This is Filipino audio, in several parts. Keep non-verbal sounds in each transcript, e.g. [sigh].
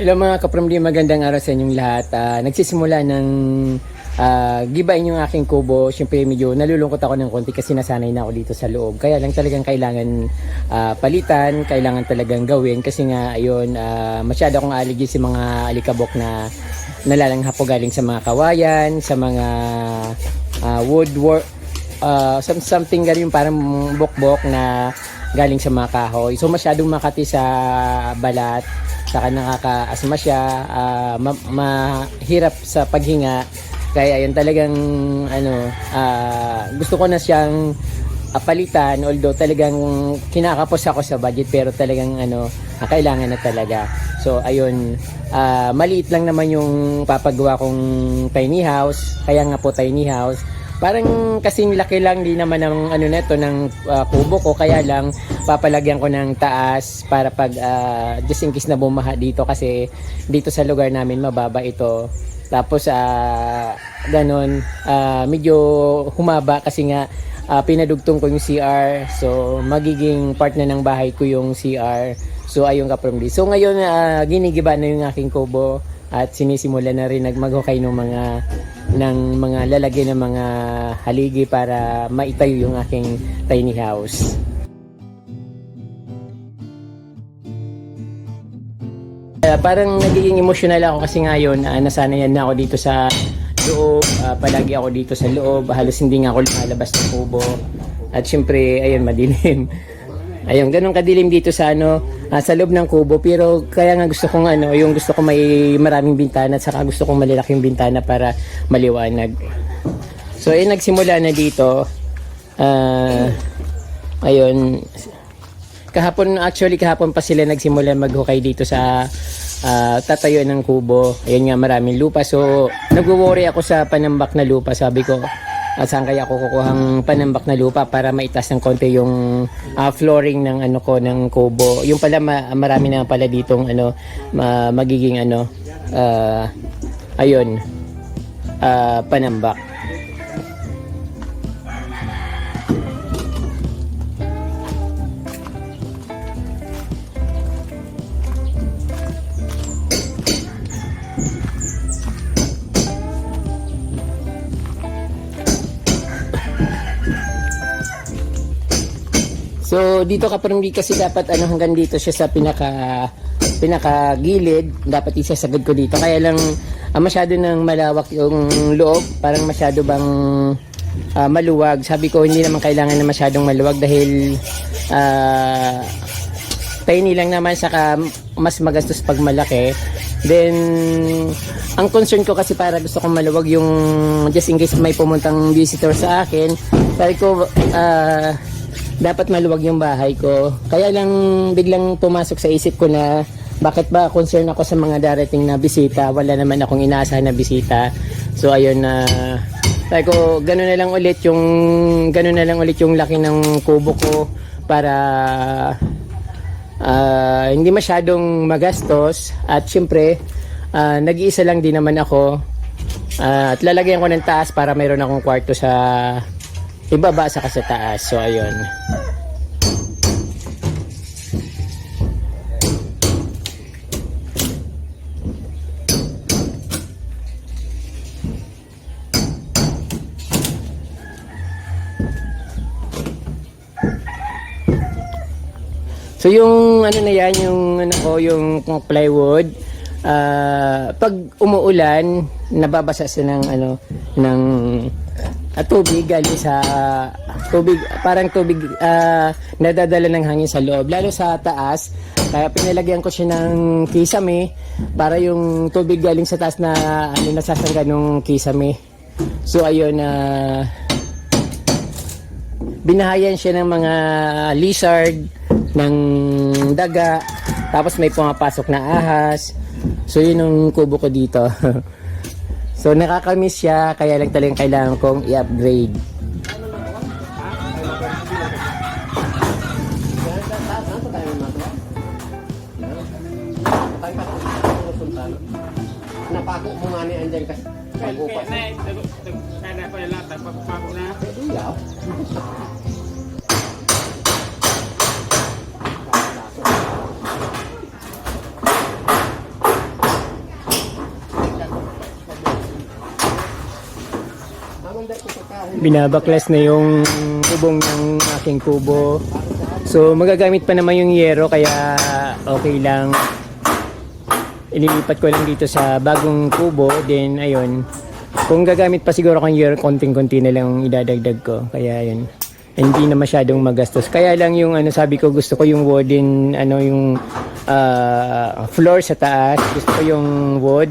Hello mga kapramdi, magandang araw sa inyong lahat. Ah, nagsisimula ng uh, gibain yung aking kubo. Siyempre medyo nalulungkot ako ng konti kasi nasanay na ako dito sa loob. Kaya lang talagang kailangan ah, palitan, kailangan talagang gawin kasi nga ayun, ah, masyado akong aligi sa mga alikabok na nalalanghap po galing sa mga kawayan, sa mga ah, woodwork, uh, some- something ganun parang bukbok na galing sa mga kahoy. So masyadong makati sa balat, saka nakakaasma siya, ah, ma- mahirap sa paghinga. Kaya ayun talagang ano, ah, gusto ko na siyang ah, palitan although talagang kinakapos ako sa budget pero talagang ano, ah, kailangan na talaga. So ayun, ah, maliit lang naman yung papagawa kong tiny house, kaya nga po tiny house. Parang kasing laki lang di naman ng ano neto ng ah, kubo ko kaya lang papalagyan ko ng taas para pag ah, just in case na bumaha dito kasi dito sa lugar namin mababa ito. Tapos ah ganun ah, medyo humaba kasi nga ah, pinadugtong ko yung CR. So magiging part na ng bahay ko yung CR. So ayun ka from So ngayon ah, ginigiba na yung aking kubo at sinisimula na rin nagmaghukay ng mga ng mga lalagyan ng mga haligi para maitayo yung aking tiny house. Uh, parang nagiging emotional ako kasi ngayon uh, nasanayan na ako dito sa loob, ah, palagi ako dito sa loob, halos hindi nga ako lumalabas ng kubo. At syempre, ayun, madilim. [laughs] Ayun, ganun kadilim dito sa ano, ah, sa loob ng kubo. Pero kaya nga gusto kong ano, yung gusto ko may maraming bintana at saka gusto kong malalaking bintana para maliwanag. So, ayun, nagsimula na dito. Ah, ayun, kahapon actually kahapon pa sila nagsimula maghukay dito sa ah, tatayuan ng kubo. Ayun nga maraming lupa. So nagwo-worry ako sa panambak na lupa. Sabi ko ah, saan kaya ako kukuhang panambak na lupa para maitas ng konti yung ah, flooring ng ano ko ng kubo. Yung pala ma- marami na pala ditong ano ma- magiging ano ah, ayun ah, panambak. So dito ka parang di kasi dapat ano hanggang dito siya sa pinaka pinaka gilid, dapat isasagad ko dito. Kaya lang ah, masyado nang malawak yung loob, parang masyado bang ah, maluwag. Sabi ko hindi naman kailangan na masyadong maluwag dahil ah, tiny lang naman saka mas magastos pag malaki. Then, ang concern ko kasi para gusto kong maluwag yung just in case may pumuntang visitor sa akin. Sabi ko, ah, dapat maluwag yung bahay ko. Kaya lang biglang pumasok sa isip ko na bakit ba concern ako sa mga darating na bisita? Wala naman akong inaasahan na bisita. So ayun na sabi ko, gano'n na lang ulit yung gano'n na lang ulit yung laki ng kubo ko para ah, hindi masyadong magastos at syempre ah, nag-iisa lang din naman ako Ah, at lalagyan ko ng taas para mayroon akong kwarto sa ibaba sa sa taas. So ayun. So yung ano na yan, yung ano ko, yung plywood, ah, pag umuulan, nababasa siya ng ano, ng ah, tubig galing sa tubig, parang tubig ah, nadadala ng hangin sa loob, lalo sa taas. Kaya pinalagyan ko siya ng kisame para yung tubig galing sa taas na ano nasasangga ng kisame. So ayun na binahayan siya ng mga lizard, ng daga, tapos may pumapasok na ahas. So yun yung kubo ko dito. [laughs] so nakakamiss siya, kaya lang talagang kailangan kong i-upgrade. Napako mo nga ni andyan kasi Kaya na, yung lahat, pagpapako na. Binabaklas na yung bubong ng aking kubo. So magagamit pa naman yung yero kaya okay lang. Ililipat ko lang dito sa bagong kubo. Then ayun. Kung gagamit pa siguro kang yero, konting-konti na lang idadagdag ko. Kaya ayun. Hindi na masyadong magastos. Kaya lang yung ano sabi ko gusto ko yung wooden ano yung ah, floor sa taas. Gusto ko yung wood.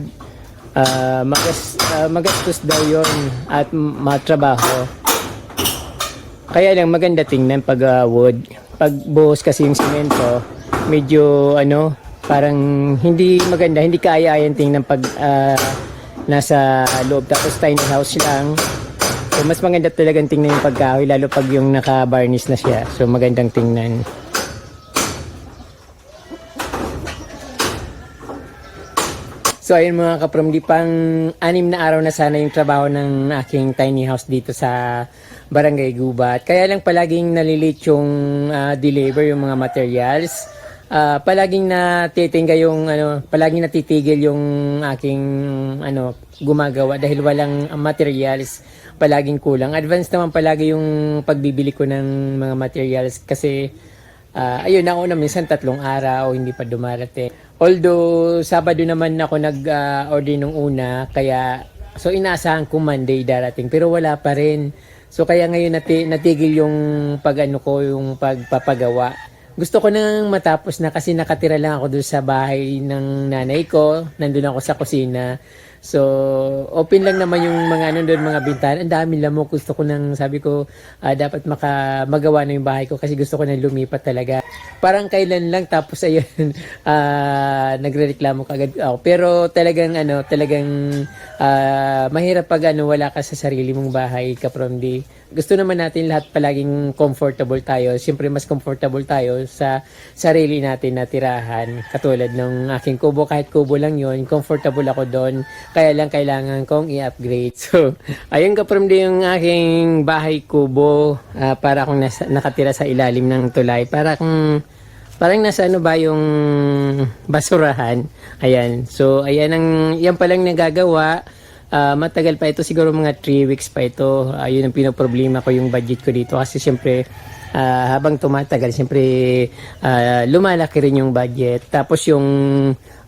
Ah, magas, ah, magastos daw yon at matrabaho. Kaya lang maganda tingnan pag ah, wood. Pag buhos kasi yung semento, medyo ano, parang hindi maganda, hindi kaya-ayan tingnan pag ah, nasa loob. Tapos tiny house lang. So mas maganda talagang tingnan yung pagkahoy, lalo pag yung naka-varnish na siya. So magandang tingnan. So ayun mga kaprom, di pang anim na araw na sana yung trabaho ng aking tiny house dito sa Barangay Gubat. Kaya lang palaging nalilate yung ah, deliver yung mga materials. Ah, palaging natitingga yung ano, palaging natitigil yung aking ano gumagawa dahil walang materials, palaging kulang. Advance naman palagi yung pagbibili ko ng mga materials kasi Ah, ayun, nauna minsan tatlong araw, hindi pa dumarating. Although, Sabado naman ako nag-order nung una, kaya, so inaasahan ko Monday darating, pero wala pa rin. So, kaya ngayon nati, natigil yung pag-ano ko, yung pagpapagawa. Gusto ko nang matapos na kasi nakatira lang ako doon sa bahay ng nanay ko. Nandun ako sa kusina. So, open lang naman yung mga ano doon, mga bintana. Ang dami lamok. Gusto ko nang, sabi ko, ah, dapat maka, magawa na yung bahay ko kasi gusto ko nang lumipat talaga. Parang kailan lang tapos ayun, [laughs] ah, nagrereklamo kagad ako. Pero talagang ano, talagang ah, mahirap pag ano, wala ka sa sarili mong bahay ka from the gusto naman natin lahat palaging comfortable tayo. Siyempre mas comfortable tayo sa sarili natin na tirahan. Katulad ng aking kubo, kahit kubo lang yon comfortable ako doon. Kaya lang kailangan kong i-upgrade. So, [laughs] ayun ka from yung aking bahay kubo ah, para akong nasa, nakatira sa ilalim ng tulay. Para kung Parang nasa ano ba yung basurahan. Ayan. So, ayan ang, yan palang nagagawa. Ah, matagal pa ito, siguro mga 3 weeks pa ito. Ayun ang pinoproblema ko yung budget ko dito. Kasi siyempre, ah, habang tumatagal, siyempre, ah, lumalaki rin yung budget. Tapos yung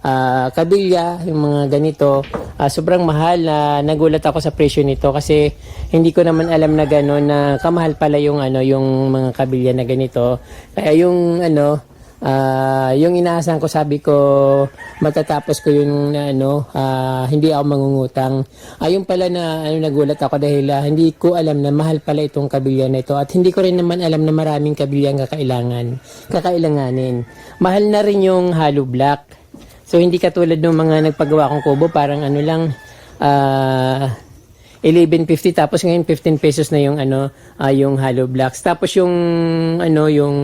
ah, kabilya, yung mga ganito, ah, sobrang mahal na nagulat ako sa presyo nito kasi hindi ko naman alam na gano'n na kamahal pala yung ano yung mga kabilya na ganito. Kaya yung ano Ah, yung inaasahan ko sabi ko matatapos ko yung ano ah, hindi ako mangungutang. Ayun pala na ano nagulat ako dahil ah, hindi ko alam na mahal pala itong kabilya na ito at hindi ko rin naman alam na maraming kabilya ang kakailangan, kakailanganin. Mahal na rin yung hollow block. So hindi katulad ng mga nagpagawa kong kubo parang ano lang ah 11.50 tapos ngayon 15 pesos na yung ano ah, yung hollow blocks. Tapos yung ano yung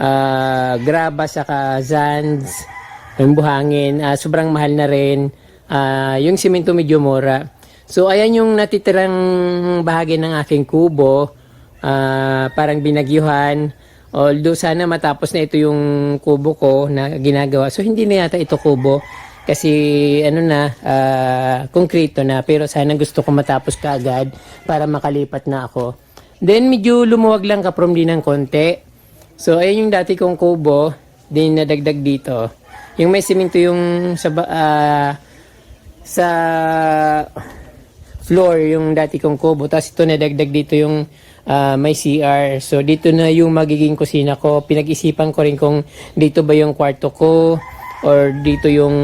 ah, graba saka zands, yung buhangin, ah, sobrang mahal na rin. Ah, yung simento medyo mura. So ayan yung natitirang bahagi ng aking kubo. Ah, parang binagyuhan. Although sana matapos na ito yung kubo ko na ginagawa. So hindi na yata ito kubo kasi ano na ah, konkreto na pero sana gusto ko matapos kaagad para makalipat na ako. Then medyo lumuwag lang ka from din ng konti. So, ayun yung dati kong kubo, din nadagdag dito. Yung may simento yung sa, ah, sa floor, yung dati kong kubo. Tapos ito nadagdag dito yung ah, may CR. So, dito na yung magiging kusina ko. Pinag-isipan ko rin kung dito ba yung kwarto ko or dito yung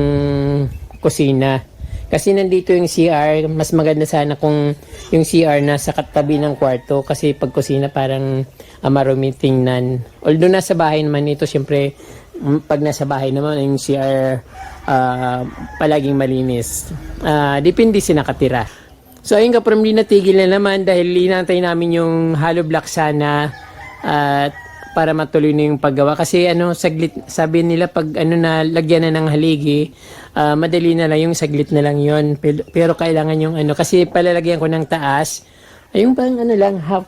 kusina. Kasi nandito yung CR, mas maganda sana kung yung CR nasa katabi ng kwarto kasi pag kusina parang uh, marumi tingnan. Although nasa bahay naman ito, syempre mm, pag nasa bahay naman yung CR ah, palaging malinis. Ah, depende si nakatira. So ayun ka, from natigil na naman dahil inantay namin yung hollow block sana at para matuloy na yung paggawa. Kasi ano saglit sabi nila pag ano na lagyan na ng haligi ah, madali na lang yung saglit na lang yon pero, pero kailangan yung ano kasi palalagyan ko ng taas ayun pang ano lang half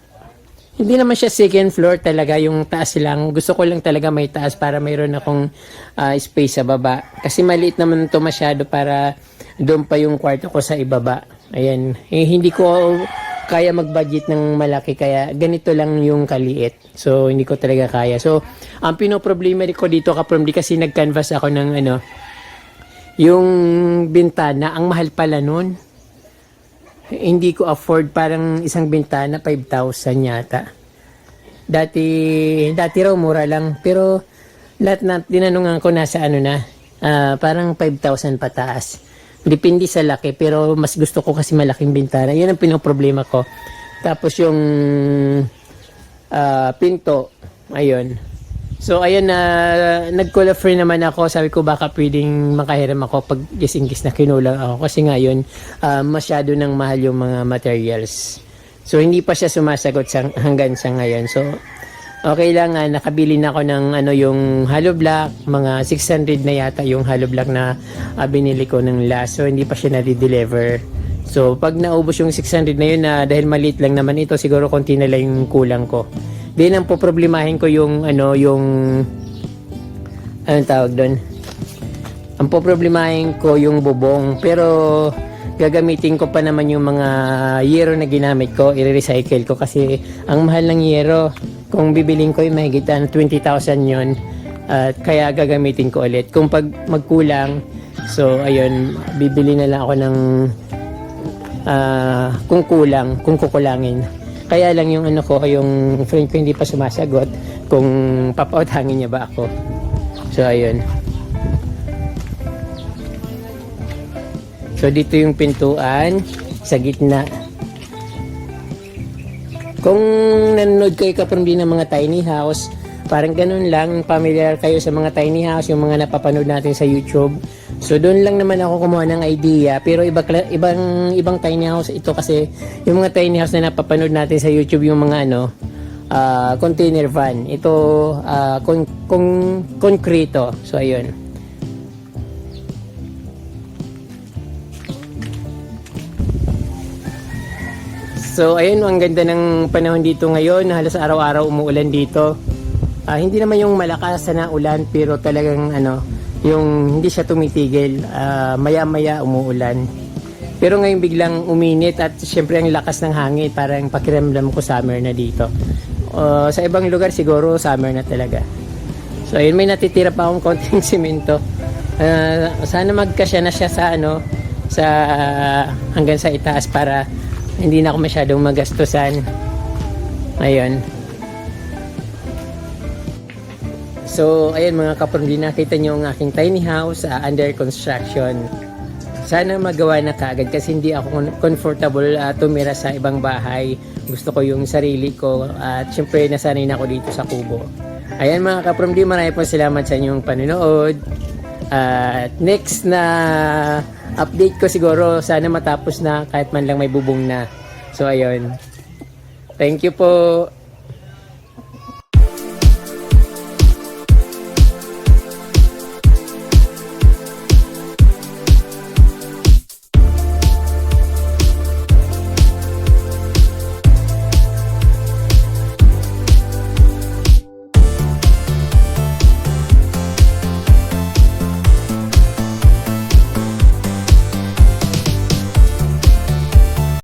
hindi naman siya second floor talaga yung taas lang. Gusto ko lang talaga may taas para mayroon akong ah, space sa baba. Kasi maliit naman to masyado para doon pa yung kwarto ko sa ibaba ayan eh, hindi ko kaya mag-budget ng malaki kaya ganito lang yung kaliit. So hindi ko talaga kaya. So ang pinoproblema ko dito kaprom di kasi nag-canvas ako ng ano yung bintana, ang mahal pala nun. Hindi ko afford parang isang bintana 5,000 yata. Dati dati raw mura lang pero lahat na tinanungan ko nasa ano na ah, parang 5,000 pataas. Depende sa laki pero mas gusto ko kasi malaking bintana. Yun ang pinoproblema ko. Tapos yung ah, pinto, ayun. So ayun na nag-call a friend naman ako. Sabi ko baka pwedeng makahiram ako pag gising-gis na kinulang ako kasi ngayon ah, masyado nang mahal yung mga materials. So hindi pa siya sumasagot sa, hanggang sa ngayon. So okay lang ah, nakabili na ako ng ano yung hollow block, mga 600 na yata yung hollow block na ah, binili ko ng last. So hindi pa siya na-deliver. So pag naubos yung 600 na yun na dahil maliit lang naman ito, siguro konti na lang yung kulang ko. Then ang poproblemahin ko yung ano yung anong tawag doon? Ang poproblemahin ko yung bubong pero gagamitin ko pa naman yung mga yero na ginamit ko, i-recycle ko kasi ang mahal ng yero. Kung bibiling ko yung mahigit ano, 20,000 yun. At kaya gagamitin ko ulit. Kung pag magkulang, so ayun, bibili na lang ako ng ah, kung kulang, kung kukulangin. Kaya lang yung ano ko, yung friend ko hindi pa sumasagot kung papautangin niya ba ako. So ayun. So dito yung pintuan sa gitna. Kung nanonood kayo kapag ng mga tiny house, parang ganun lang, familiar kayo sa mga tiny house, yung mga napapanood natin sa YouTube. So doon lang naman ako kumuha ng idea, pero iba, ibang ibang tiny house ito kasi yung mga tiny house na napapanood natin sa YouTube yung mga ano, ah, container van. Ito ah, kon, kon, konkreto. So ayun. So ayun, ang ganda ng panahon dito ngayon. Halos araw-araw umuulan dito. Ah, hindi naman yung malakas na ulan pero talagang ano, yung hindi siya tumitigil. Ah, maya-maya umuulan. Pero ngayon biglang uminit at syempre ang lakas ng hangin parang pakiramdam ko summer na dito. Ah, sa ibang lugar siguro summer na talaga. So ayun, may natitira pa akong [laughs] konting simento. Ah, sana magkasya na siya sa ano sa hanggang sa itaas para hindi na ako masyadong magastusan. Ayun. So, ayun mga kapatid, nakita nyo ang aking tiny house ah, under construction. Sana magawa na kaagad kasi hindi ako comfortable ah, tumira sa ibang bahay. Gusto ko yung sarili ko at syempre nasanay na ako dito sa kubo. Ayan mga kapatid, marami po salamat sa inyong panonood. At next na update ko siguro sana matapos na kahit man lang may bubong na. So ayun. Thank you po.